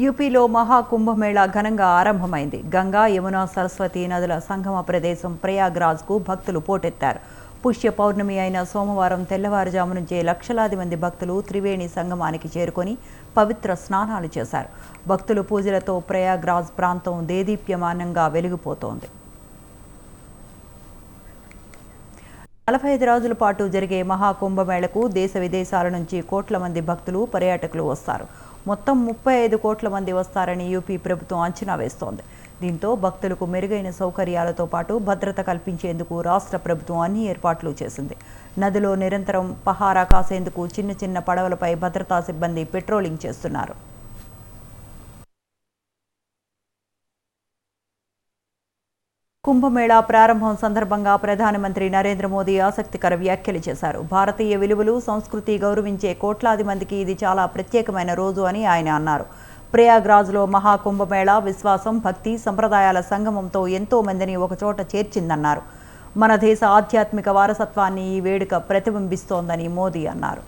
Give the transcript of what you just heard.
యూపీలో మహాకుంభమేళా ఘనంగా ఆరంభమైంది. గంగా యమున సరస్వతి నదుల సంగమ ప్రదేశం ప్రయాగ్రాజ్కు భక్తులు పోటెత్తారు. పుష్య పౌర్ణమి అయిన సోమవారం తెల్లవారుజాము నుంచే లక్షలాది మంది భక్తులు త్రివేణి సంగమానికి చేరుకొని పవిత్ర స్నానాలు చేశారు. భక్తులు పూజలతో ప్రయాగ్రాజ్ ప్రాంతం దేదీప్యమానంగా వెలిగిపోతోంది. నలభై ఐదు రోజుల పాటు జరిగే మహాకుంభమేళకు దేశ విదేశాల నుంచి కోట్ల మంది భక్తులు పర్యాటకులు వస్తారు. మొత్తం ముప్పై ఐదు కోట్ల మంది వస్తారని యూపీ ప్రభుత్వం అంచనా వేస్తోంది. దీంతో భక్తులకు మెరుగైన సౌకర్యాలతో పాటు భద్రత కల్పించేందుకు రాష్ట్ర ప్రభుత్వం అన్ని ఏర్పాట్లు చేసింది. నదిలో నిరంతరం పహారా కాసేందుకు చిన్న చిన్న పడవలపై భద్రతా సిబ్బంది పెట్రోలింగ్ చేస్తున్నారు. కుంభమేళా ప్రారంభం సందర్భంగా ప్రధానమంత్రి నరేంద్ర మోదీ ఆసక్తికర వ్యాఖ్యలు చేశారు. భారతీయ విలువలు సంస్కృతి గౌరవించే కోట్లాది మందికి ఇది చాలా ప్రత్యేకమైన రోజు అని ఆయన అన్నారు. ప్రయాగ్రాజ్లో మహాకుంభమేళా విశ్వాసం భక్తి సంప్రదాయాల సంగమంతో ఎంతో మందిని ఒకచోట చేర్చిందన్నారు. మన దేశ ఆధ్యాత్మిక వారసత్వాన్ని ఈ వేడుక ప్రతిబింబిస్తోందని మోదీ అన్నారు.